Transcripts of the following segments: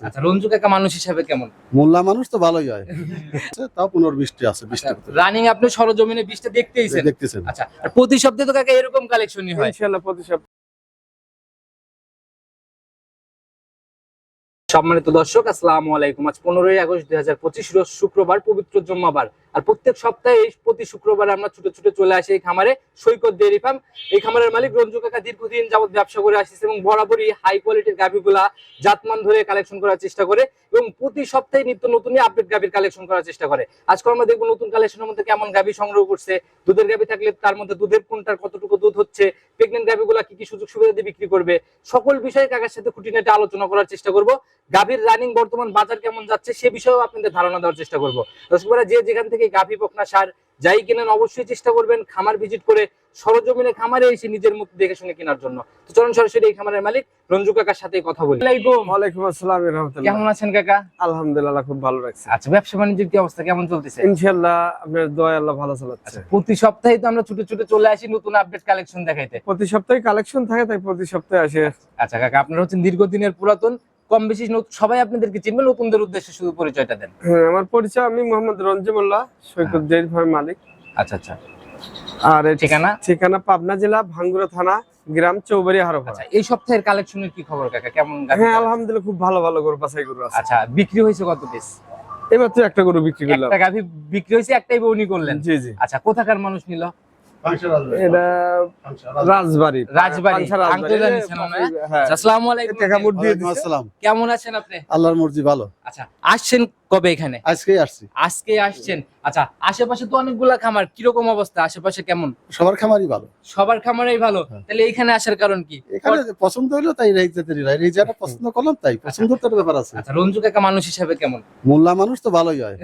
আচ্ছা রঞ্জু কাকা মানুষ হিসাবে কেমন? মোল্লা মানুষ তো ভালোই হয়। তাও পনেরো বৃষ্টি আছে বৃষ্টি রানিং আপনি সরজমিনে বৃষ্টি দেখতেইছেন? দেখতেছেন। আচ্ছা আর প্রতি সপ্তাহে তো কাকা এরকম কালেকশনই হয়। ইনশাআল্লাহ প্রতি সপ্তাহে। সম্মানিত দর্শক, আসসালামু আলাইকুম। আজ পনেরোই আগস্ট দুই হাজার পঁচিশ রোজ শুক্রবার, পবিত্র জম্মাবার। আর প্রত্যেক সপ্তাহে এই প্রতি শুক্রবার আমরা ছুটে ছুটে চলে আসি এই খামারে, সৈকত ডেয়ারি ফার্ম। এই খামারের মালিক রঞ্জু কাকা দীর্ঘদিন যাবত ব্যবসা করে আসছে এবং বরাবরই হাই কোয়ালিটির গাভিগুলা জাতমান ধরে কালেকশন করার চেষ্টা করে এবং প্রতি সপ্তাহে নিত্য নতুনই আপডেট গাভির কালেকশন করার চেষ্টা করে। আজকে আমরা দেখব নতুন কালেকশনের মধ্যে কেমন গাভি সংগ্রহ করছে, দুধের গাভি থাকলে তার মধ্যে দুধের কোনটার কতটুকু দুধ হচ্ছে প্রেগনেন্ট গাভিগুলা কি কি সুযোগ সুবিধা দিয়ে বিক্রি করবে, সকল বিষয়ে কাকার সাথে খুঁটিনাটি আলোচনা করার চেষ্টা করব। গাভীর রানিং বর্তমান বাজার কেমন যাচ্ছে সে বিষয়েও আপনাদের ধারণা দেওয়ার চেষ্টা করব। দর্শক যে যেখান থেকে গাভী, পকনা সার যাই কেনেন অবশ্যই চেষ্টা করবেন খামার ভিজিট করে সরজমিনে খামারে এসে নিজের মুখ দেখে শুনে কেনার জন্য। তো চলুন সরাসরি এই খামারের মালিক রঞ্জু কাকার সাথে কথা বলি। আলাইকুম। ওয়ালাইকুম আসসালাম রহমতুল্লাহ। কেমন আছেন কাকা? আলহামদুলিল্লাহ খুব ভালো লাগছে। আচ্ছা ব্যবসা বাণিজ্যের কি অবস্থা কেমন চলতেছে? ইনশাআল্লাহ আপনার দোয়া আল্লাহ ভালো চালাচ্ছে। প্রতি সপ্তাহে তো আমরা ছুটে ছুটে চলে আসি নতুন আপডেট কালেকশন দেখাইতে। প্রতি সপ্তাহে কালেকশন থাকে তাই প্রতি সপ্তাহে আসে। আচ্ছা কাকা আপনারা হচ্ছেন দীর্ঘদিনের পুরাতন কম বেশি সবাই আপনাদেরকে চিনবে নতুনদের উদ্দেশ্যে শুধু পরিচয়টা দেন। হ্যাঁ, আমার পরিচয় আমি মোহাম্মদ রঞ্জিমুল্লাহ সৈকত ডেইরি ফার্ম মালিক। আচ্ছা আচ্ছা। আর ঠিকানা? ঠিকানা পাবনা জেলা ভাঙ্গুরা থানা গ্রাম চৌবাড়ি আচ্ছা এই সপ্তাহের কালেকশনের কি খবর কাকা? কেমন হ্যাঁ আলহামদুলিল্লাহ খুব ভালো ভালো গরু বাছাই গরু আছে। আচ্ছা বিক্রি হয়েছে কত পিস এবার তো একটা গরু বিক্রি করলাম। একটা গাভী বিক্রি হয়েছে একটাই বউনি করলেন। জি জি। আচ্ছা কোথাকার মানুষ নিল? এটা রাজবাড়ি। আচ্ছা, আসসালামু আলাইকুম। দিয়ে আসসালাম। কেমন আছেন আপনি? আল্লাহর মর্জি ভালো। আচ্ছা আসছেন কবে এখানে? আজকে আসছি। আজকে আসছেন। আচ্ছা আশেপাশে তো অনেকগুলা খামার কীরকম অবস্থা? আশেপাশে কেমন? সবার খামারই ভালো। সবার খামারেই ভালো? হ্যাঁ। তাহলে এখানে আসার কারণ কি? এখানে পছন্দ হইল তাই রেজাতে এই যারা পছন্দ করলাম তাই পছন্দ তো ব্যাপার আছে। আচ্ছা রঞ্জু কাকা মানুষ হিসাবে কেমন? মোল্লা মানুষ তো ভালোই হয়।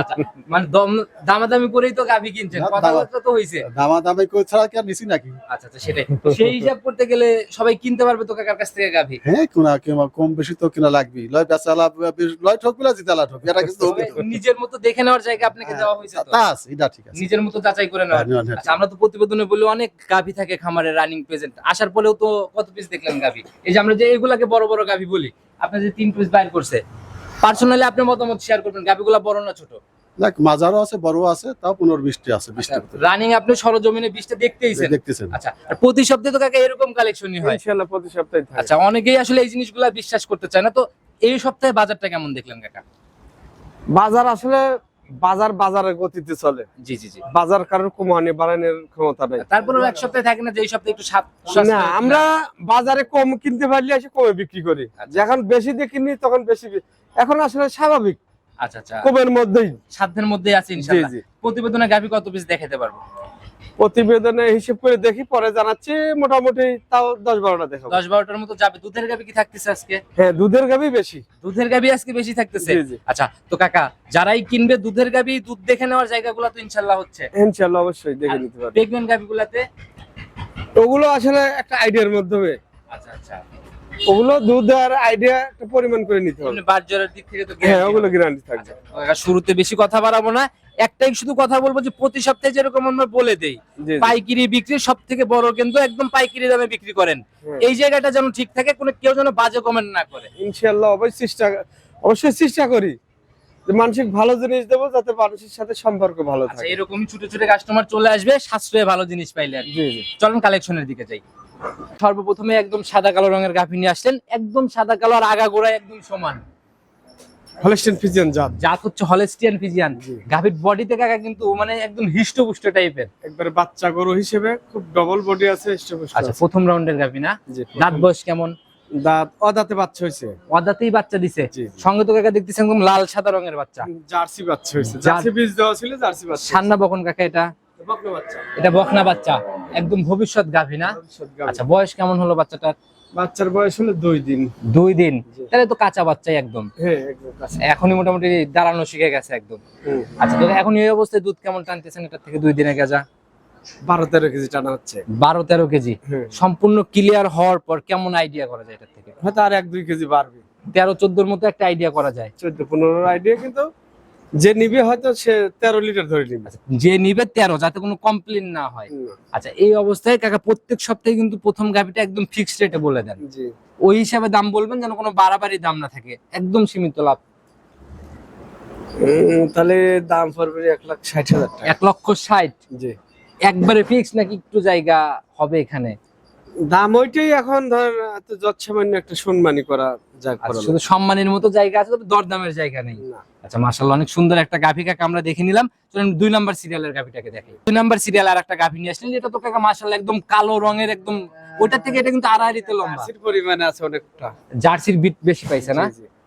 আচ্ছা, মানে দম দামাদামি করেই তো গাভী কিনছেন। কথাবার্তা তো হয়েছে দামা দামি করে ছাড়া কি আর নিছি নাকি? আচ্ছা আচ্ছা সেটাই। সেই হিসাব করতে গেলে সবাই কিনতে পারবে তো কাকার কাছ থেকে গাভী? হ্যাঁ কোনা কেমা কম বেশি তো কিনা লাগবে লয় বেচা লাভ লয় ঠকবি না জিতা লাভ এটা কিন্তু হবে নিজের মতো দেখে নেওয়ার জায়গা আপনাকে দেওয়া হয়েছে তা। আছে এটা ঠিক আছে। নিজের মতো যাচাই করে হ্যাঁ, নেওয়া, নেওয়া। আচ্ছা আমরা তো প্রতিবেদনে বলি অনেক গাভী থাকে খামারে রানিং প্রেজেন্ট আসার পরেও তো কত পিস দেখলেন গাভী? এই যে আমরা যে এগুলাকে বড় বড় গাভী বলি আপনি যে তিন পিস বাইর করছে পার্সোনালি আপনার মতামত শেয়ার করবেন গাভীগুলা বড় না ছোট? দেখ মাজারও আছে বড় আছে তাও পনেরো আছে রানিং আপনি সরজমিনে বীজটা দেখতেইছেন। দেখতেছেন। আচ্ছা আর প্রতি সপ্তাহে তো কাকা এরকম কালেকশনই হয়? ইনশাআল্লাহ প্রতি সপ্তাহে আচ্ছা অনেকেই আসলে এই জিনিসগুলা বিশ্বাস করতে চায় না তো এই সপ্তাহে বাজারটা কেমন দেখলেন কাকা? বাজার আসলে বাজার বাজারের গতিতে চলে। জি জি জি। বাজার কারোর কমানি বাড়ানোর ক্ষমতা নেই। তারপরে এক সপ্তাহে থাকে না যে এই সপ্তাহে একটু সাত না আমরা বাজারে কম কিনতে পারলে এসে কমে বিক্রি করি। আচ্ছা। যখন বেশি দিয়ে কিনি তখন বেশি এখন আসলে স্বাভাবিক। আচ্ছা আচ্ছা। কমের মধ্যেই। সাধ্যের মধ্যেই আছে ইনশাআল্লাহ প্রতিবেদনে গাভী কত পিস দেখাতে পারব? প্রতিবেদনে হিসেব করে দেখি পরে জানাচ্ছি মোটামুটি তাও দশ বারোটা দেখাবো। দশ বারোটার মতো যাবে। দুধের গাভী কি থাকতেছে আজকে? হ্যাঁ দুধের গাবি বেশি। দুধের গাভী আজকে বেশি থাকতেছে? আচ্ছা তো কাকা যারাই কিনবে দুধের গাভী দুধ দেখে নেওয়ার জায়গাগুলো তো ইনশাল্লাহ হচ্ছে। ইনশাল্লাহ অবশ্যই দেখে নিতে পারবে। প্রেগনেন্ট গাভীগুলাতে? ওগুলো আসলে একটা আইডিয়ার মাধ্যমে। আচ্ছা আচ্ছা। ওগুলো দুধ আর আইডিয়া পরিমাণ করে নিতে হবে। বাজারের দিক থেকে তো হ্যাঁ ওগুলো গ্যারান্টি থাকবে। শুরুতে বেশি কথা বাড়াবো না। একটাই শুধু কথা বলব যে প্রতি সপ্তাহে যেরকম আমরা বলে দেই। পাইকারি বিক্রি সব থেকে বড় কিন্তু একদম পাইকারি দামে বিক্রি করেন। হ্যাঁ। এই জায়গাটা যেন ঠিক থাকে কোনো কেউ যেন বাজে কমেন্ট না করে। ইনশাল্লাহ অবশ্যই চেষ্টা অবশ্যই চেষ্টা করি যে মানসিক ভালো জিনিস দেবো যাতে মানুষের সাথে সম্পর্ক ভালো আচ্ছা থাকে। এরকমই ছুটে ছুটে কাস্টমার চলে আসবে সাশ্রয়ে ভালো জিনিস পাইলে আর কি। জি জি। চলুন কালেকশনের দিকে যাই। সর্বপ্রথমে একদম সাদা কালো রঙের গাভী নিয়ে আসলেন। একদম সাদা কালো আর আগা গোড়া একদম সমান। হলস্টেন ফিজিয়ান জাত। জাত হচ্ছে হলেস্টিয়ান ফিজিয়ান। গাভীর বডিতে কাকা কিন্তু মানে একদম হিষ্টপুষ্ট টাইপের। একবারে বাচ্চা গরু হিসেবে খুব ডবল বডি আছে হৃষ্টপুষ্ট আচ্ছা প্রথম রাউন্ডের গাভী না? দাঁত বয়স কেমন? দাঁত অদাতে বাচ্চা অদাতেই বাচ্চা দিছে। সঙ্গে তো কাকা দেখতেছেন একদম লাল সাদা রঙের বাচ্চা। জার্সি বাচ্চা জার্সি বীজ দেওয়া ছিল জার্সি বাচ্চা সান্না বকন কাকা এটা? এটা বকনা বাচ্চা। একদম ভবিষ্যৎ গাভী না? আচ্ছা বয়স কেমন হলো বাচ্চাটার? বাচ্চার বয়স হলো দুই দিন। দুই দিন? তাহলে তো কাঁচা বাচ্চাই একদম। হ্যাঁ। এখনই মোটামুটি দাঁড়ানো শিখে গেছে একদম। আচ্ছা তো এখন এই অবস্থায় দুধ কেমন টানতেছেন? এটা থেকে দুই দিনে গেজা? বারো তেরো কেজি টানা হচ্ছে। বারো তেরো কেজি। হ্যাঁ। সম্পূর্ণ ক্লিয়ার হওয়ার পর কেমন আইডিয়া করা যায় এটা থেকে? হয়তো আর এক দুই কেজি বাড়বে। তেরো চোদ্দোর মতো একটা আইডিয়া করা যায়। চোদ্দ পনেরো আইডিয়া কিন্তু যে নিবে হয়তো সে তেরো লিটার ধরে নিবে। যে নিবে তেরো যাতে কোনো কমপ্লেন না হয়। আচ্ছা এই অবস্থায় কাকা প্রত্যেক সপ্তাহে কিন্তু প্রথম গাভিটা একদম ফিক্সড রেটে বলে দেন। ওই হিসাবে দাম বলবেন যেন কোনো বাড়াবাড়ি দাম না থাকে একদম সীমিত লাভ। তাহলে দাম পড়বে এক লাখ ষাট হাজার টাকা। এক লক্ষ ষাট। জি। একবারে ফিক্স নাকি একটু জায়গা হবে এখানে? দাম ওইটাই এখন ধর যৎসামান্য একটা সম্মানী করা যাক আচ্ছা, শুধু সম্মানের মতো জায়গা আছে তবে দরদামের জায়গা নেই। আচ্ছা মাশাআল্লাহ অনেক সুন্দর একটা গাভি কাকা আমরা দেখে নিলাম। চলুন দুই নাম্বার সিরিয়ালের গাভিটাকে দেখাই দুই নাম্বার সিরিয়াল আর একটা গাভি নিয়ে আসলেন এটা তো কাকা মাশাআল্লাহ একদম কালো রঙের একদম ওটার থেকে এটা কিন্তু আড়াআড়িতে লম্বা। আশির পরিমাণে আছে অনেকটা। জার্সির বিট বেশি পাইছে না।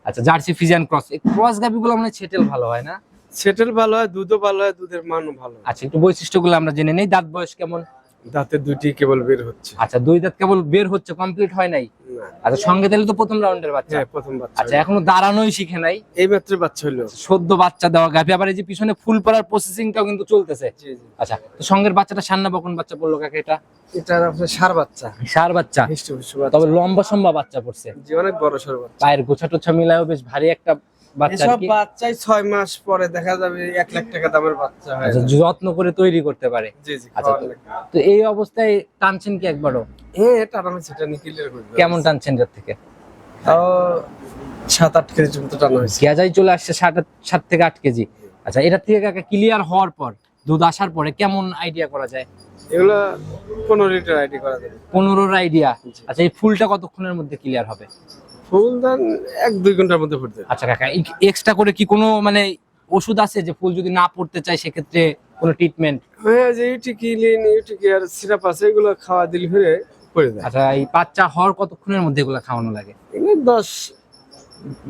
আচ্ছা জার্সি ফিজিয়ান ক্রস। এই ক্রস গাভিগুলো মানে ছেটেল ভালো হয় না? সেটেল ভালো হয় দুধও ভালো হয় দুধের মানও ভালো আচ্ছা একটু বৈশিষ্ট্যগুলো আমরা জেনে নেই। দাঁত বয়স কেমন? দাঁতে দুটি কেবল বের হচ্ছে। আচ্ছা দুই দাঁত কেবল বের হচ্ছে কমপ্লিট হয় নাই? আচ্ছা সঙ্গে তাহলে তো প্রথম রাউন্ডের বাচ্চা। হ্যাঁ প্রথম বাচ্চা আচ্ছা এখনও দাঁড়ানোই শিখে নাই। এই মাত্র বাচ্চা হলো। সদ্য বাচ্চা দেওয়া গাভি আবার এই যে পিছনে ফুল পড়ার প্রসেসিংটাও কিন্তু চলতেছে। জি জি। আচ্ছা তো সঙ্গের বাচ্চাটা সান্না বকন বাচ্চা পড়ল কাকে এটা? এটা আপনার সার বাচ্চা। সার বাচ্চা। তবে লম্বা সম্বা বাচ্চা পড়ছে। জি অনেক বড় সর বাচ্চা। পায়ের গোছা টোছা মিলায়ও বেশ ভারী একটা এসব কি। বাচ্চাই ছয় মাস পরে দেখা যাবে এক লাখ টাকা দামের বাচ্চা আচ্ছা যত্ন করে তৈরি করতে পারে। জি জি আচ্ছা, তো এই অবস্থায় টানছেন কি একবারও? হ্যাঁ এটা আমি সেটা নিয়ে ক্লিয়ার কেমন টানছেন এর থেকে? তাও সাত আট কেজি টানা হয়েছে। চলে আসছে ষাট ষাট থেকে আট কেজি। আচ্ছা থেকে কাকা ক্লিয়ার হওয়ার পর দুধ আসার পরে কেমন আইডিয়া করা যায়? এগুলো পনেরো লিটার আইডি করা যাবে। পনেরোর আইডিয়া আচ্ছা এই ফুলটা কতক্ষণের মধ্যে ক্লিয়ার হবে? ফুল দান এক দুই ঘণ্টার মধ্যে ফুটবে আচ্ছা কাকা এক্সট্রা করে কি কোনো মানে ওষুধ আছে যে ফুল যদি না পড়তে চায় সেক্ষেত্রে কোনো ট্রিটমেন্ট হ্যাঁ যে ইউটিকিলিন ইউটিকিয়ার সিরাপ আছে এগুলো খাওয়া দিলে ফিরে পড়ে যায় আচ্ছা এই বাচ্চা হওয়ার কতক্ষণের মধ্যে এগুলো খাওয়ানো লাগে? এগুলো দশ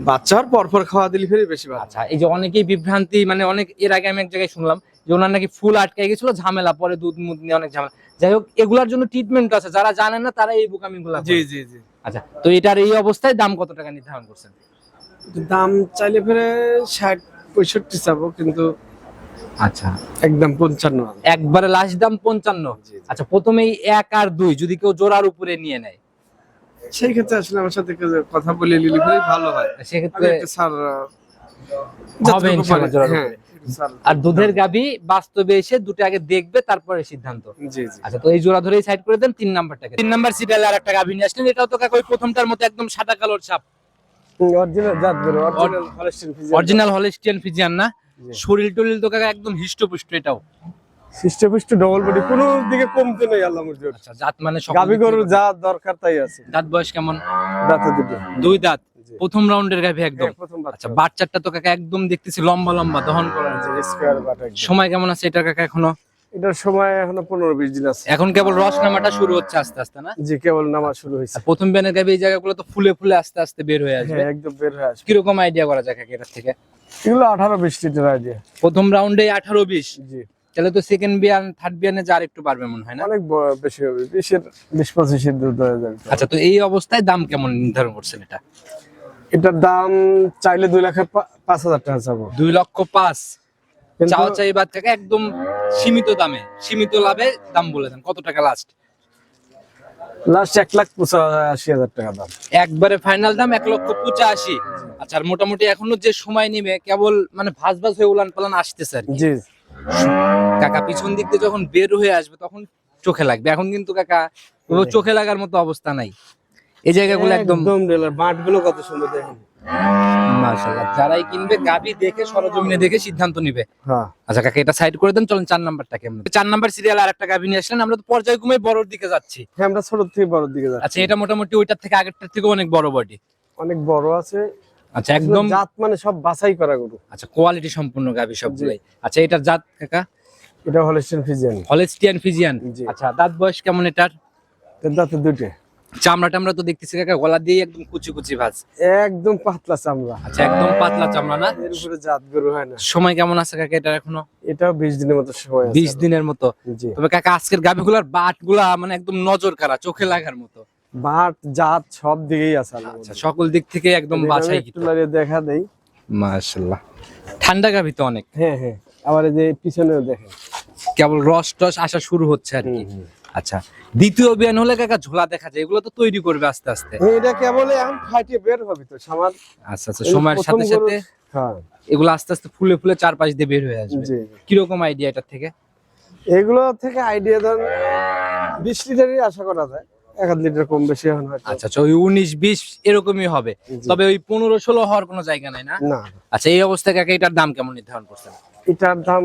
বাচ্চার পর পর খাওয়া দিলে ফিরে বেশি আচ্ছা এই যে অনেকেই বিভ্রান্তি মানে অনেক এর আগে আমি এক জায়গায় শুনলাম যে ওনার নাকি ফুল আটকে গেছিল ঝামেলা পরে দুধ মুধ নিয়ে অনেক ঝামেলা। যাই হোক এগুলার জন্য ট্রিটমেন্ট আছে যারা জানেন না তারা এই বোকামি গুলা জি জি জি। আচ্ছা তো এটার এই অবস্থায় দাম কত টাকা নির্ধারণ করছেন? দাম চাইলে ফিরে ষাট পঁয়ষট্টি চাবো কিন্তু আচ্ছা। একদম পঞ্চান্ন একবারে লাস্ট দাম পঞ্চান্ন। আচ্ছা প্রথমেই এক আর দুই যদি কেউ জোড়ার উপরে নিয়ে নেয়? সেই ক্ষেত্রে আসলে আমার সাথে কথা বলে নিলে ভালো হয়। সেক্ষেত্রে স্যার হবে ইনশাআল্লাহ জোড়ার হ্যাঁ। উপরে। আর দুধের গাবি বাস্তবে এসে দুটো আগে দেখবে তারপরে সিদ্ধান্ত। আচ্ছা তো এই জোড়া ধরেই সাইড করে দেন তিন নাম্বারটাকে। তিন নাম্বার সিরিয়ালে আর একটা গাভী নিয়ে আসলেন। এটাও তো কাকা ওই প্রথমটার মতো একদম সাদা কালোর ছাপ। অরিজিনাল জাত গরু অরিজিনাল ফরেস্টিন ফিজিয়ান অরিজিনাল হলিস্টিয়ান ফিজিয়ান না? শরীর টরিল তো কাকা একদম হিষ্টপুষ্ট এটাও। ডবল বডি কোনো দিকে কমতে নেই আল্লাহ মর্জির আচ্ছা জাত মানে গাবি গরুর যা দরকার তাই আছে। দাঁত বয়স কেমন? দাঁতে দুই দাঁত। প্রথম রাউন্ডের গাভী একদম। হ্যাঁ, আচ্ছা বাচ্চাটা তো কাকা একদম দেখতেছি লম্বা লম্বা দহন স্কোয়ার সময় কেমন আছে এটা কাকা এখনও? এটার সময় এখনও পনেরো বিশ দিন আছে। এখন কেবল রস নামাটা শুরু হচ্ছে আস্তে আস্তে না? জি কেবল নামা শুরু হয়েছে। প্রথম ব্যানের গাভী এই জায়গাগুলো তো ফুলে ফুলে আস্তে আস্তে বের হয়ে আসবে। হ্যাঁ একদম বের হয়ে আসবে। কীরকম আইডিয়া করা যায় কাকা এটার থেকে? এগুলো আঠারো বিশ লিটার আইডিয়া প্রথম রাউন্ডে আঠারো বিশ। জি। তাহলে তো সেকেন্ড বিয়ান থার্ড বিয়ানে যা একটু পারবে মনে হয় না? অনেক বেশি হবে। বিশের বিশ পঁচিশের দুধ হয়ে যাবে। আচ্ছা তো এই অবস্থায় দাম কেমন নির্ধারণ করছেন এটা? এটার দাম চাইলে দুই লাখের পা- পাঁচ হাজার টাকা চাবো। দুই লক্ষ পাঁচ। চাওয়া চাই বাদ থেকে একদম সীমিত দামে। সীমিত লাভে দাম বলে দেন। কত টাকা লাস্ট লাস্ট এক লাখ পঁচাশি হাজার টাকা দাম। একবারে ফাইনাল দাম এক লক্ষ পঁচাশি। আচ্ছা আর মোটামুটি এখনও যে সময় নিবে কেবল মানে ভাস ভাস হয়ে উলান পালান আসতেছে আর জি। কাকা পিছন দিক দিয়ে যখন বের হয়ে আসবে তখন চোখে লাগবে। এখন কিন্তু কাকা চোখে লাগার মতো অবস্থা নাই। এই জায়গাগুলো একদম একদম ডেলার বাট কত সুন্দর দেখেন। মাশাআল্লাহ। যারাই কিনবে গাবি দেখে সরজমিনে দেখে সিদ্ধান্ত নিবে। হ্যাঁ। আচ্ছা কাকা এটা সাইড করে দেন চলেন চার নাম্বারটা কেমন? চার নাম্বার সিরিয়াল আর একটা গাবি নিয়ে আসলেন আমরা তো পর্যায়ক্রমে বড়র দিকে যাচ্ছি। হ্যাঁ আমরা ছোট থেকে বড় দিকে যাচ্ছি। আচ্ছা এটা মোটামুটি ওইটার থেকে আগেরটার থেকে অনেক বড় বডি অনেক বড় আছে। আচ্ছা একদম জাত মানে সব বাছাই করা গরু। আচ্ছা কোয়ালিটি সম্পূর্ণ গাবি সবগুলাই। আচ্ছা এটার জাত কাকা? এটা হলিস্টিন ফিজিয়ান। Holstein Friesian. আচ্ছা দাঁত বয়স কেমন এটার? দাঁতে দুটো চামড়া টামড়া তো দেখতেছি কাকা গলা দিয়ে একদম কুচি কুচি ভাজ। একদম পাতলা চামড়া। আচ্ছা একদম পাতলা চামড়া না? এর উপরে জাত গরু হয় না। সময় কেমন আছে কাকা এটার এখনও? এটাও বিশ দিনের মতো সময় আছে। বিশ দিনের মতো? তবে কাকা আজকের গাভিগুলার বাটগুলা মানে একদম নজর কারা চোখে লাগার মতো। বাট জাত সব দিকেই আছে আচ্ছা সকল দিক থেকে একদম বাছাই একটু দেখা দেই। মাশাআল্লাহ ঠান্ডা গাভি তো অনেক। হ্যাঁ হ্যাঁ। আবার এই যে পিছনেও দেখেন। কেবল রস টস আসা শুরু হচ্ছে আর কি। আচ্ছা দ্বিতীয় বিয়ান হলে কাকা ঝোলা দেখা যায় এগুলো তো তৈরি করবে আস্তে আস্তে। এটা কেবল এখন ফাটিয়ে বের হবে তো সামার আচ্ছা আচ্ছা সময়ের সাথে সাথে হ্যাঁ। এগুলো আস্তে আস্তে ফুলে ফুলে চারপাশ দিয়ে বের হয়ে আসবে। কীরকম আইডিয়া এটার থেকে? এগুলো থেকে আইডিয়া ধরেন বিশ লিটারই আশা করা যায় এক লিটার কম বেশি এখন আচ্ছা আচ্ছা ওই উনিশ বিশ এরকমই হবে। তবে ওই পনেরো ষোলো হওয়ার কোনো জায়গা নাই না। আচ্ছা এই অবস্থায় কাকে এটার দাম কেমন নির্ধারণ করছেন? এটার দাম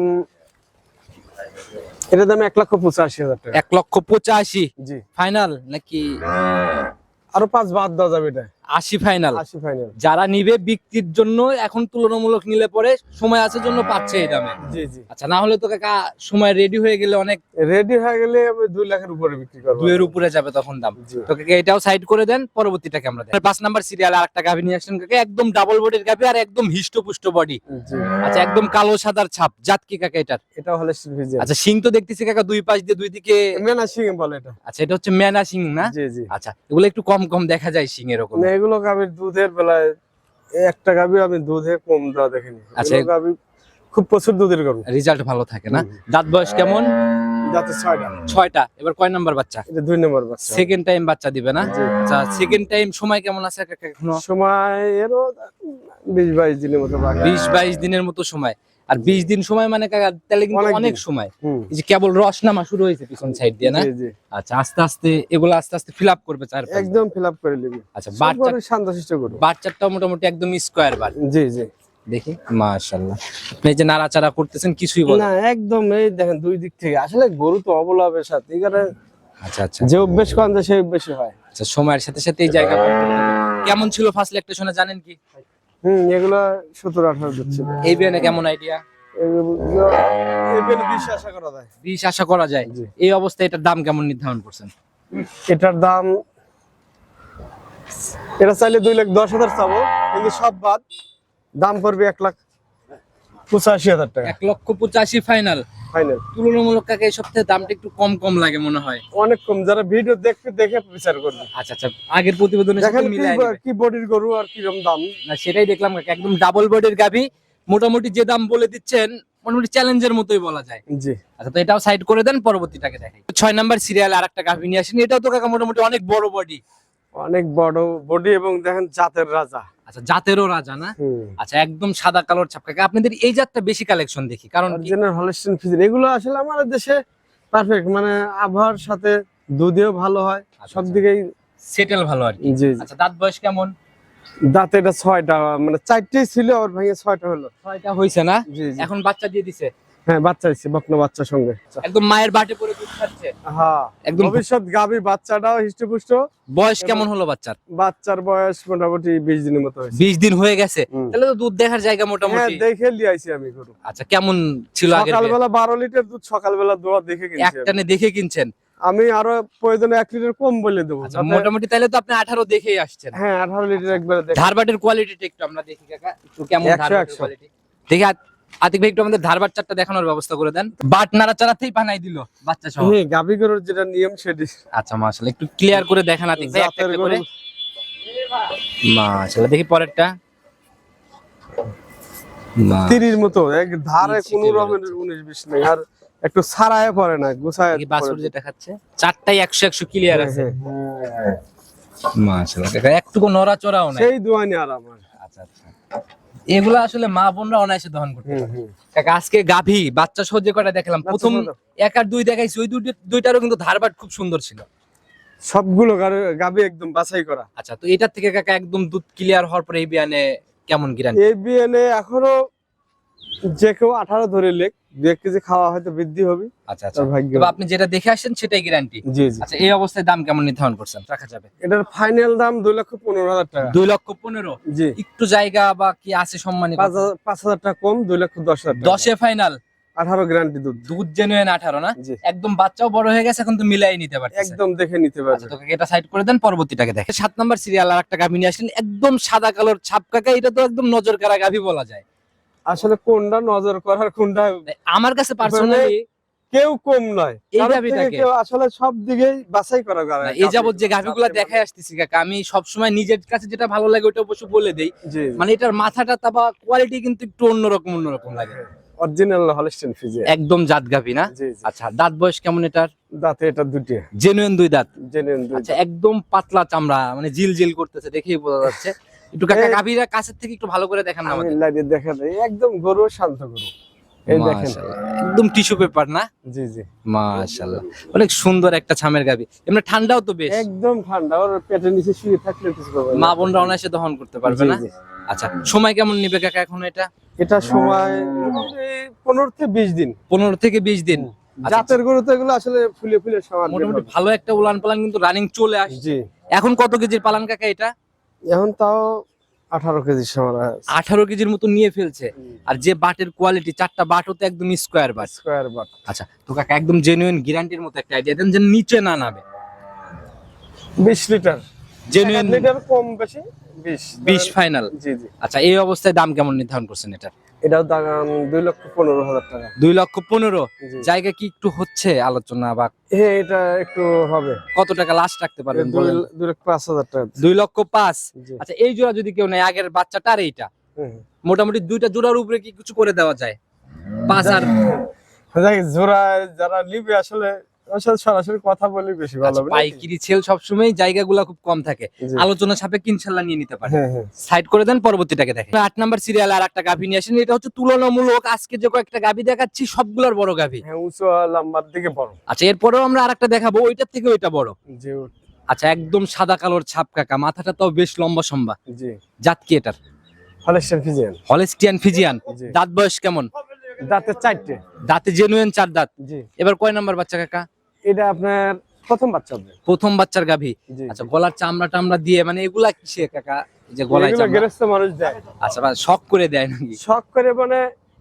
এটার দাম এক লক্ষ পঁচাশি হাজার টাকা। এক লক্ষ পঁচাশি? জি। ফাইনাল নাকি? আরও পাঁচ বাদ দেওয়া যাবে এটা। আশি ফাইনাল আশি ফাইনাল যারা নিবে বিক্রির জন্য এখন তুলনামূলক নিলে পরে সময় আছে জন্য পাচ্ছে এই দামে। জি জি। আচ্ছা না হলে তো কাকা সময় রেডি হয়ে গেলে অনেক রেডি হয়ে গেলে আমি দুই লাখের উপরে বিক্রি করব। দুয়ের উপরে যাবে তখন দাম। তো কাকা এটাও সাইড করে দেন পরবর্তীটাকে আমরা দেখি। পাঁচ নাম্বার সিরিয়াল আর একটা গাভি নিয়ে আসছেন কাকা একদম ডাবল বডির গাভি আর একদম হিষ্টপুষ্ট বডি আচ্ছা একদম কালো সাদার ছাপ জাত কি কাকা এটার? এটা হলে আচ্ছা সিং তো দেখতেছি কাকা দুই পাশ দিয়ে দুই দিকে মেনা সিং বলে এটা। আচ্ছা এটা হচ্ছে মেনা সিং না? জি জি। আচ্ছা এগুলো একটু কম কম দেখা যায় সিং এরকম। এগুলো গাভীর দুধের বেলায় একটা গাভী আমি দুধে কম দেওয়া দেখিনি। আচ্ছা, গাভী খুব প্রচুর দুধের গরু। রেজাল্ট ভালো থাকে না? দাঁত বয়স কেমন? যাতে ছয়টা। ছয়টা। এবার কয় নাম্বার বাচ্চা? এটা দুই নম্বর বাচ্চা। সেকেন্ড টাইম বাচ্চা দিবে না? আচ্ছা সেকেন্ড টাইম সময় কেমন আছে এখনও? সময় এরও বিশ বাইশ দিনের মতো বিশ বাইশ দিনের মতো সময়। আর বিশ দিন সময় মানে তাহলে কিন্তু অনেক সময়। এই যে কেবল রস নামা শুরু হয়েছে পিছন সাইড দিয়ে না? আচ্ছা আস্তে আস্তে এগুলো আস্তে আস্তে ফিল আপ করবে চার একদম ফিল আপ করে নিবি। আচ্ছা বাচ্চা শান্তশিষ্ট গরু বাচ্চাটা মোটামুটি একদম স্কোয়ার বার জি জি। দেখি আপনি যে নাড়াচাড়া করতেছেন কিছুই বলেন না একদম এই দেখেন দুই দিক থেকে। আসলে গরু তো অবলাভের সাথে এখানে আচ্ছা আচ্ছা। যে অভ্যেস করেন যে সেই অভ্যেসই হয়। আচ্ছা সময়ের সাথে সাথে এই জায়গা কেমন ছিল ফার্স্ট জানেন কি? হুম এগুলো সতেরো আঠারো দিচ্ছে। এই বিয়ানে কেমন আইডিয়া আশা করা যায়। বিশ আশা করা যায়? এই অবস্থায় এটার দাম কেমন নির্ধারণ করছেন? এটার দাম এটা চাইলে দুই লাখ দশ হাজার চাবো কিন্তু সব বাদ দাম পড়বে এক লাখ পঁচাশি হাজার টাকা। এক লক্ষ পঁচাশি ফাইনাল ফাইনাল তুলনামূলক কাকে এই সপ্তাহে দামটা একটু কম কম লাগে মনে হয়। অনেক কম যারা ভিডিও দেখবে দেখে বিচার করবে। আচ্ছা আচ্ছা আগের প্রতিবেদনের দেখেন কি- কি বডির গরু আর কীরকম দাম। না সেটাই দেখলাম কাকা একদম ডাবল বডির মোটামুটি যে দাম বলে দিচ্ছেন মোটামুটি চ্যালেঞ্জের মতোই বলা যায়। জি। আচ্ছা তো এটাও সাইড করে দেন পরবর্তীটাকে দেখাই। ছয় নাম্বার সিরিয়াল আর একটা গাভি নিয়ে আসেন। এটাও তো কাকা মোটামুটি অনেক বড় বডি অনেক বড় বডি এবং দেখেন জাতের রাজা। আচ্ছা জাতেরও রাজা না? আচ্ছা একদম সাদা কালোর ছাপ কাকা আপনাদের এই জাতটা বেশি কালেকশন দেখি কারণ অরিজিনাল হলস্টিন ফিজিন এগুলো আসলে আমাদের দেশে পারফেক্ট মানে আবহাওয়ার সাথে দুধেও ভালো হয় আচ্ছা, সব আচ্ছা। দিকেই সেটেল ভালো আর কি। আচ্ছা দাঁত বয়স কেমন? দাঁতে এটা ছয়টা মানে চারটেই ছিল আর ভেঙে ছয়টা হলো। ছয়টা হয়েছে না? এখন বাচ্চা দিয়ে দিছে? হ্যাঁ বাচ্চা বকনা সঙ্গে। একদম মায়ের বাটে পরে দুধ খাচ্ছে। হ্যাঁ একদম- ভবিষ্যৎ গাভী বাচ্চাটাও হৃষ্টপুষ্ট। বয়স কেমন হলো বাচ্চার? বাচ্চার বয়স মোটামুটি বিশ দিনের মতো হয়েছে। বিশ দিন হয়ে গেছে। তাহলে তো দুধ দেখার জায়গা হ্যাঁ মোটামুটি দেখে লিয়ে আইছি আমি গরু। আচ্ছা কেমন ছিল বিয়ে? সকালবেলা বারো লিটার দুধ সকালবেলা দোয়া দেখে কিনছি। একটানে দেখে কিনছেন? আমি আরও প্রয়োজনে এক লিটার কম বলে দেবো। আচ্ছা মোটামুটি তাহলে তো আপনি আঠারো দেখেই আসছেন। হ্যাঁ আঠারো লিটার একবার দেখে ধারবাটের কোয়ালিটিটা একটু আমরা দেখি কাকা। একটু কেমন। কোয়ালিটি দেখি আতিক ভাই একটু আমাদের দেখানোর ব্যবস্থা করে দেন। বাট নাড়াচাড়াতেই বানাই দিল বাচ্চা সহ হ্যাঁ গাভী গরুর যেটা নিয়ম সেটি। আচ্ছা মাশাআল্লাহ একটু ক্লিয়ার করে দেখান আতিক ভাই একটা একটা করে। মাশাআল্লাহ দেখি পরেরটা। তিরির মতো এক ধারে কোনো রকমের উনিশ বিশ নেই আর একটু সারায় পড়ে না গুছায় দেখি বাছুর যেটা খাচ্ছে। চারটাই একশো একশো ক্লিয়ার আছে। মাশাআল্লাহ কাকা একটুকু নড়াচড়াও নাই। সেই দোয়ানি আর আমার। আচ্ছা আচ্ছা। এগুলা আসলে মা বোনরা অনায়াসে দহন করতে। কাকা আজকে গাভী বাচ্চা সহ্য কটা দেখলাম প্রথম। এক আর দুই দেখাইছি ওই দুইটারও কিন্তু ধারবাট খুব সুন্দর ছিল। সবগুলো গাভী একদম বাছাই করা। আচ্ছা তো এটার থেকে কাকা একদম দুধ ক্লিয়ার হওয়ার পরে এই বিয়ানে কেমন গিরান? এই বিয়ানে এখনও যে কেউ আঠারো ধরে লেখ দু এক কেজি খাওয়া হয়তো বৃদ্ধি হবে। আচ্ছা আচ্ছা। তবে আপনি যেটা দেখে আসছেন সেটাই গ্যারান্টি জি জি। আচ্ছা এই অবস্থায় দাম কেমন নির্ধারণ করছেন? রাখা যাবে। এটার ফাইনাল দাম দুই লক্ষ পনেরো হাজার টাকা। দুই লক্ষ পনেরো? জি। একটু জায়গা বা কি আছে সম্মানিত? পাঁচ হাজার টাকা কম দুই লক্ষ দশ হাজার দশে ফাইনাল আঠারো গ্যারান্টি দুধ। দুধ জেনুয়েন আঠারো না? একদম বাচ্চাও বড় হয়ে গেছে এখন তো মিলাই নিতে পারছে একদম দেখে নিতে আচ্ছা পারবে তোকে এটা সাইড করে দেন পরবর্তীটাকে দেখে সাত নাম্বার সিরিয়াল আর একটা গাভী নিয়ে আসলেন একদম সাদা কালোর ছাপ কাকা এটা তো একদম নজর কারা গাভী বলা যায়। আসলে কোনটা নজর করার কোনটা আমার কাছে পার্সোনালি কেউ কম নয়। এই কেউ আসলে সব দিকেই বাছাই করা গাড়ি এই যাবত যে গাভীগুলা দেখাই আসতেছি কাকা আমি সবসময় নিজের কাছে যেটা ভালো লাগে ওটা অবশ্য বলে দেই। মানে এটার মাথাটা তা বা কোয়ালিটি কিন্তু একটু অন্যরকম অন্যরকম লাগে। অরিজিনাল হলস্টেন ফিজে একদম জাত গাভী না? আচ্ছা দাঁত বয়স কেমন এটার? দাঁতে এটা দুটি জেনুইন দুই দাঁত। জেনুইন দুই আচ্ছা একদম পাতলা চামড়া মানে জিল জিল করতেছে দেখেই বোঝা যাচ্ছে। একটু কাকা গাভীরা কাছের থেকে একটু ভালো করে দেখান আমি একদম গরু শান্ত গরু। এই দেখেন। একদম টিস্যু পেপার না? জি জি। মাশাআল্লাহ। অনেক সুন্দর একটা ছামের গাভী। এমনি ঠান্ডাও তো বেশ। একদম ঠান্ডা ওর পেটের নিচে শুয়ে থাকলে কিছু হবে মা বোনরা অনায়াসে দহন করতে পারবে না? আচ্ছা সময় কেমন নিবে কাকা এখন এটা? এটা সময় পনেরো থেকে বিশ দিন। পনেরো থেকে বিশ দিন। আচ্ছা, জাতের গরু তো এগুলো আসলে ফুলে ফুলে সমান মোটামুটি ভালো একটা উলান পালান কিন্তু রানিং চলে আসছে। এখন কত কেজির পালান কাকা এটা? এখন তাও আঠারো কেজি আঠারো কেজির মতো নিয়ে ফেলছে। আর যে বাটের কোয়ালিটি চারটা বাটও তো একদম স্কোয়ার বাট। Square but. আচ্ছা তো কাকা একদম জেনুইন গ্যারান্টির মতো একটা আইডিয়া দেন যে নিচে না নামে। বিশ লিটার জেনুইন লিটার কম বেশি বিশ বিশ ফাইনাল জি জি। আচ্ছা এই অবস্থায় দাম কেমন নির্ধারণ করছেন এটা এটাও দাম দুই লক্ষ পনেরো হাজার টাকা। দুই লক্ষ পনেরো? জি। জায়গা কি একটু হচ্ছে আলোচনা বা হ্যাঁ এটা একটু হবে। কত টাকা লাস্ট রাখতে পারবেন দুই বলেন? লক্ষ পাঁচ হাজার টাকা। দুই লক্ষ পাঁচ? আচ্ছা এই জোড়া যদি কেউ নেয় আগের বাচ্চাটা আর এইটা? মোটামুটি দুইটা জোড়ার উপরে কি কিছু করে দেওয়া যায়? পাঁচ আর জোড়া যারা নিবে আসলে সরাসরি কথা বলে বেশি ভালো আচ্ছা, হবে নাকি? পাইকিরি সেল সবসময় জায়গাগুলো খুব কম থাকে। আলোচনা সাপেক্ষে ইনশাল্লাহ নিয়ে নিতে পারে। হ্যাঁ হ্যাঁ। সাইড করে দেন পরবর্তীটাকে দেখেন। আট নাম্বার সিরিয়াল আর একটা গাভী নিয়ে আসেন এটা হচ্ছে তুলনামূলক আজকে যে কয়েকটা গাভী দেখাচ্ছি সবগুলোর বড় গাভী। হ্যাঁ উঁচু লম্বার দিকে বড়। আচ্ছা এরপরেও আমরা আর একটা দেখাবো ওইটার থেকে ওইটা বড়। জি আচ্ছা একদম সাদা কালোর ছাপ কাকা মাথাটা তো বেশ লম্বা সম্বা। জি। জাত কি এটার? ফিজিয়ান হলেস্টিয়ান ফিজিয়ান দাঁত বয়স কেমন? দাঁতের চারটে। দাঁতে জেনুইন চার দাঁত। জি। এবার কয় নাম্বার বাচ্চা কাকা? এটা আপনার প্রথম বাচ্চা হবে। প্রথম বাচ্চার গাভী? আচ্ছা গলার চামড়া টামড়া দিয়ে মানে এগুলা কিসে কাকা? যে গলায় চামড়া? গেরস্ত মানুষ দেয়। আচ্ছা বা শখ করে দেয় নাকি? শখ করে মানে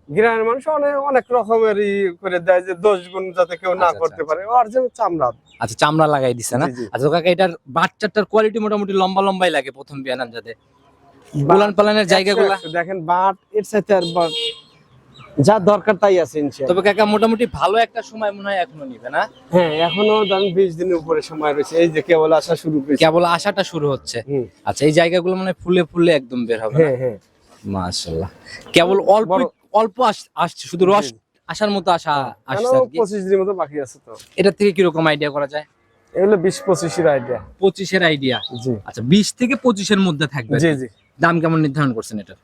গ্রামের মানুষ অনেক অনেক রকমের করে দেয় যে দোষ গুণ যাতে কেউ না আচ্ছা, করতে পারে। পারে অরিজিনাল চামড়া। আচ্ছা চামড়া লাগাই দিছে না। আচ্ছা কাকা এটার বাচ্চাটার কোয়ালিটি মোটামুটি লম্বা লম্বাই লাগে প্রথম বিয়ানার যাতে। উলান পালানের জায়গাগুলা? দেখেন বাট এর সাথে আর বাট যা দরকার তাই আছে তবে কাকা মোটামুটি ভালো একটা সময় মনে হয় এখনও নিবে না? হ্যাঁ এখনও ধরেন বিশ দিনের উপরে সময় রয়েছে। এই যে কেবল আসা শুরু করেছে। কেবল আশাটা শুরু হচ্ছে। আচ্ছা এই জায়গাগুলো মানে ফুলে ফুলে একদম বের হবে হ্যাঁ হ্যাঁ। মাশাআল্লাহ। কেবল অল্প অল্প আস- আসছে শুধু রস আসার মতো আশা আসছে আর কি। পঁচিশ দিনের মতো বাকি আছে তো। এটার থেকে কীরকম আইডিয়া করা যায়? এগুলো বিশ পঁচিশের আইডিয়া পঁচিশের আইডিয়া জি। আচ্ছা বিশ থেকে পঁচিশের মধ্যে থাকবে। জি জি। দাম কেমন নির্ধারণ করছেন এটা?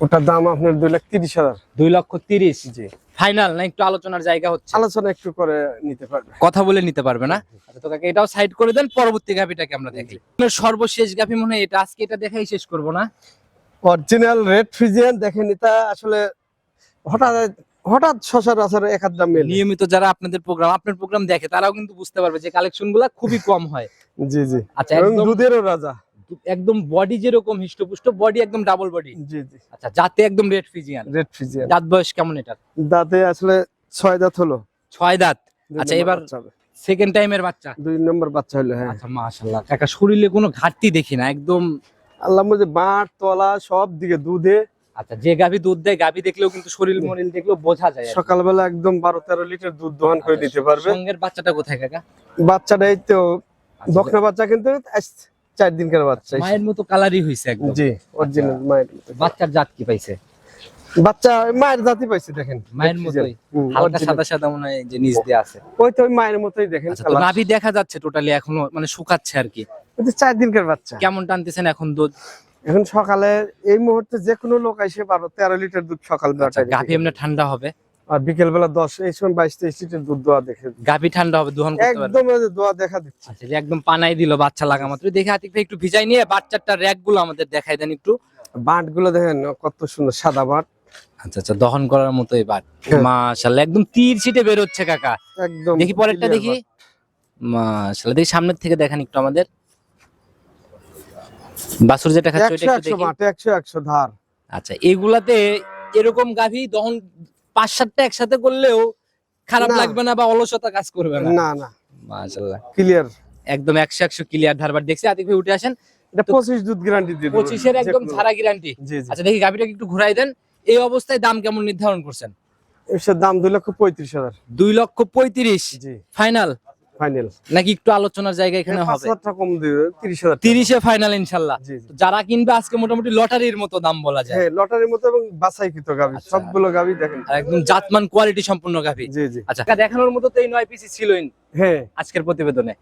ওটার দাম আপনার দুই লাখ তিরিশ হাজার। দুই লক্ষ তিরিশ? জি। ফাইনাল না একটু আলোচনার জায়গা হচ্ছে? আলোচনা একটু করে নিতে পারবে। কথা বলে নিতে পারবে না? আচ্ছা তো কাকা এটাও সাইড করে দেন পরবর্তী গাভিটাকে আমরা দেখি। সর্বশেষ গাভি মনে হয় এটা আজকে এটা দেখাই শেষ করব না? অরিজিনাল রেড ফ্রিজিয়ান দেখেন এটা আসলে হঠাৎ হঠাৎ সচরাচর এক আধ দাম মেলে। নিয়মিত যারা আপনাদের প্রোগ্রাম আপনার প্রোগ্রাম দেখে তারাও কিন্তু বুঝতে পারবে যে কালেকশনগুলা খুবই কম হয়। জি জি। আচ্ছা দুধেরও রাজা। একদম বডি যেরকম হিষ্টপুষ্ট বডি একদম ডাবল বডি জি জি। আচ্ছা যাতে একদম রেড ফিজিয়ান রেড ফ্রিজিয়ান দাঁত বয়স কেমন এটা দাঁতে আসলে ছয় দাঁত হলো। ছয় দাঁত। আচ্ছা, এবার- সেকেন্ড টাইমের বাচ্চা। দুই নম্বর বাচ্চা হলো হ্যাঁ। আচ্ছা মাশাআল্লাহ। কাকা শরীরে কোনো ঘাটতি দেখি না একদম আল্লাহ মধ্যে বাঁট তলা সব দিকে দুধে। আচ্ছা যে গাভি দুধ দেয় গাভি দেখলেও কিন্তু শরীর মরিল দেখলেও বোঝা যায় সকালবেলা একদম বারো তেরো লিটার দুধ দোহান করে দিতে পারবে। সঙ্গের বাচ্চাটা কোথায় কাকা? বাচ্চাটা এই তো আচ্ছা, বকনা বাচ্চা কিন্তু চার দিনকার বাচ্চা। মায়ের মতো কালারই হয়েছে একদম। জি অরিজিনাল মায়ের বাচ্চার জাত কি পাইছে? বাচ্চা মায়ের জাতি পাইছে দেখেন। মায়ের মতোই। হালকা সাদা সাদা মনে হয় যে নিচ দিয়ে আছে। ওই তো মায়ের মতোই দেখেন আচ্ছা নাভি দেখা যাচ্ছে টোটালি এখনও মানে শুকাচ্ছে আর কি। চার দিনকার বাচ্চা। কেমন টানতেছেন এখন দুধ? এখন সকালে এই মুহূর্তে যে কোনো লোক এসে বারো তেরো লিটার দুধ সকাল আচ্ছা, গাভি এমনি ঠান্ডা হবে? আর বিকেল বেলা দশ এই সময় বাইশ তেইশ লিটার দুধ দোয়া দেখে গাভি ঠান্ডা হবে দোহন একদম দোয়া দেখা দিচ্ছে। আচ্ছা একদম পানাই দিল বাচ্চা লাগা মাত্র দেখে আতিক ভাই একটু ভিজাই নিয়ে বাচ্চাটা র্যাকগুলো আমাদের দেখাই দেন একটু। বাঁটগুলো দেখেন কত সুন্দর সাদা বাঁট। আচ্ছা আচ্ছা দহন করার মতোই বাট। হ্যাঁ। একদম তীর ছিটে বের হচ্ছে কাকা। একদম দেখি পরেরটা দেখি। মাশাআল্লাহ দেখি সামনের থেকে দেখান একটু আমাদের। বাসুর যেটা খাচ্ছে ওইটা একশো একটু একশো দেখি। বাঁট একশো একশো ধার। আচ্ছা এগুলাতে এরকম গাভী দহন পাঁচ সাতটা একসাথে করলেও খারাপ লাগবে না বা অলসতা কাজ করবে না। না না। মাশাআল্লাহ। ক্লিয়ার একদম 100 100 ক্লিয়ার ধারবার দেখছি আতিক ভাই উঠে আসেন। এটা তো- পঁচিশ দুধ গ্যারান্টি দিয়ে 25 এর একদম ছাড়া গ্যারান্টি আচ্ছা দেখি গাভীটাকে একটু ঘুরাই দেন। এই অবস্থায় দাম কেমন নির্ধারণ করছেন? এর দাম 2 লক্ষ পঁয়ত্রিশ হাজার। 2 লক্ষ পঁয়ত্রিশ। জি। ফাইনাল ফাইনাল নাকি একটু আলোচনার জায়গা এখানে হবে? হাজার টাকা কম দিবে তিরিশ হাজার টাকা। তিরিশে ফাইনাল তো যারা কিনবে আজকে মোটামুটি লটারির মতো দাম বলা যায়। হ্যাঁ লটারির মতো এবং বাছাইকৃত গাভি আচ্ছা। সবগুলো গাভি দেখেন। একদম জাতমান কোয়ালিটি সম্পূর্ণ গাভী। জি জি। আচ্ছা দেখানোর মতো তো এই নয় পিসি ছিলই হ্যাঁ। আজকের প্রতিবেদনে।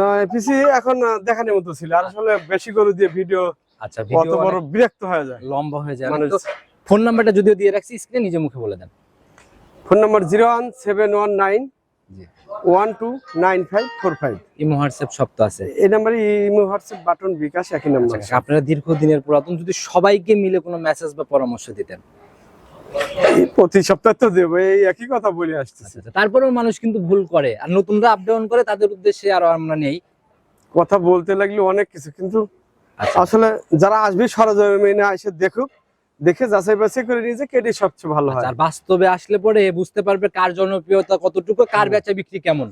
নয় পিসি এখন দেখানোর মতো ছিল। আর আসলে বেশি গরু দিয়ে ভিডিও আচ্ছা ভিডিও বড় বিরক্ত হয়ে যায়। লম্বা হয়ে যায়। তো ফোন নাম্বারটা যদিও দিয়ে রাখছি স্ক্রিনে নিজে মুখে বলে দেন। Phone number zero one seven one nine. One two nine five four five imo WhatsApp সব তো আছে। এই নাম্বারে ইমো হোয়াটসঅ্যাপ বাটন বিকাশ একই নাম্বার আচ্ছা, আপনারা দীর্ঘদিনের পুরাতন যদি সবাইকে মিলে কোনো মেসেজ বা পরামর্শ দিতেন। প্রতি সপ্তাহে তো দেবো এই একই কথা বলে আসতেছি। আচ্ছা, আচ্ছা। তারপরেও মানুষ কিন্তু ভুল করে আর নতুনরা আপ ডাউন করে তাদের উদ্দেশ্যে আরও আমরা নেই। কথা বলতে লাগলে অনেক কিছু কিন্তু আসলে যারা আসবে সরজমিনে এসে দেখুক দেখে যাচাই বাছাই করে নিয়ে যে কেটে সবচেয়ে ভালো হয়। আচ্ছা, আর বাস্তবে আসলে পরে বুঝতে পারবে কার জনপ্রিয়তা কতটুকু কার বেচা বিক্রি কেমন।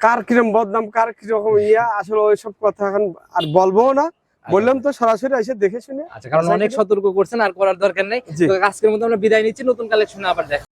কার কিরম বদনাম কার কীরকম ইয়া আসলে ওইসব কথা এখন আর বলব না। বললাম তো সরাসরি এসে দেখে শুনে আচ্ছা কারণ অনেক সতর্ক করছেন আর করার দরকার নেই। আজকের মতো আমরা বিদায় নিচ্ছি নতুন কালেকশনে আবার দেখা